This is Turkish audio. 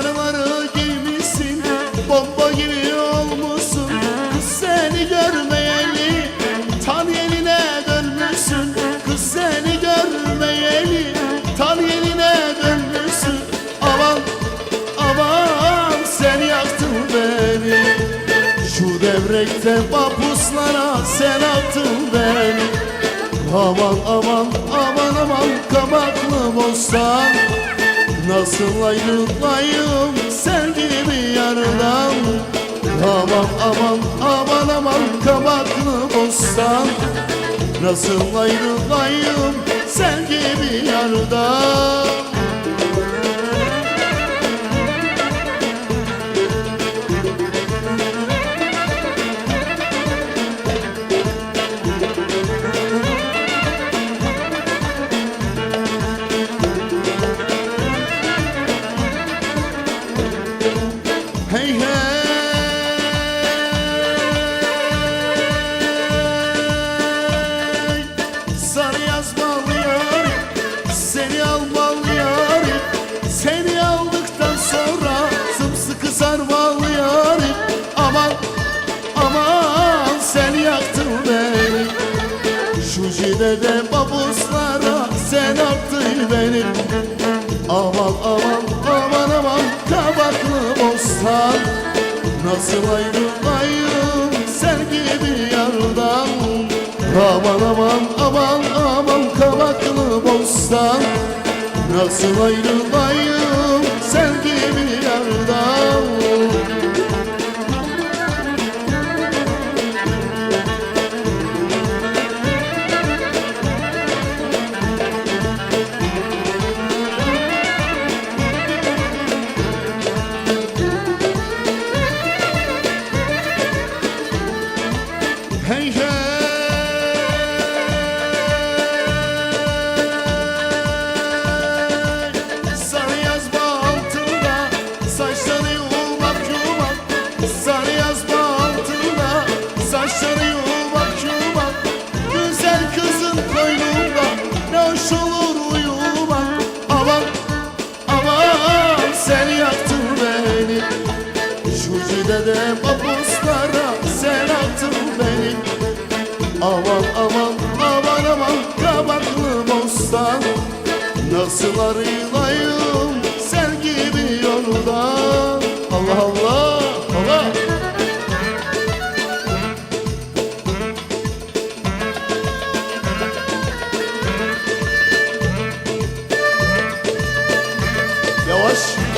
Sarıları giymişsin Bomba gibi olmuşsun Kız seni görmeyeli Tan yeline dönmüşsün. Kız seni görmeyeli Tan yeline dönmüşsün. Aman aman sen yaktın beni. Şu devrekte mapuslara sen attın beni. Aman aman aman aman kabaklı bostan Nasıl ayrılayım sevgilimi yarıdan Aman aman aman aman kabaklı bostan Nasıl ayrılayım sevgilimi yarıdan Şu cidede babuslara Sen attın beni Aman aman aman aman kabaklı bostan. Nasıl ayrılayım sen gibi yardan? Aman aman aman aman kabaklı bostan. Nasıl ayrılayım Sarı yazma altında Saçları yumak yumak Güzel kızın koynunda Ne hoş olur uyumak. Aman aman Sen yaktın beni. Şu cidede mapuslara Sen attın beni. Aman aman aman aman Kabaklı bostan. Nasıl arılayım し。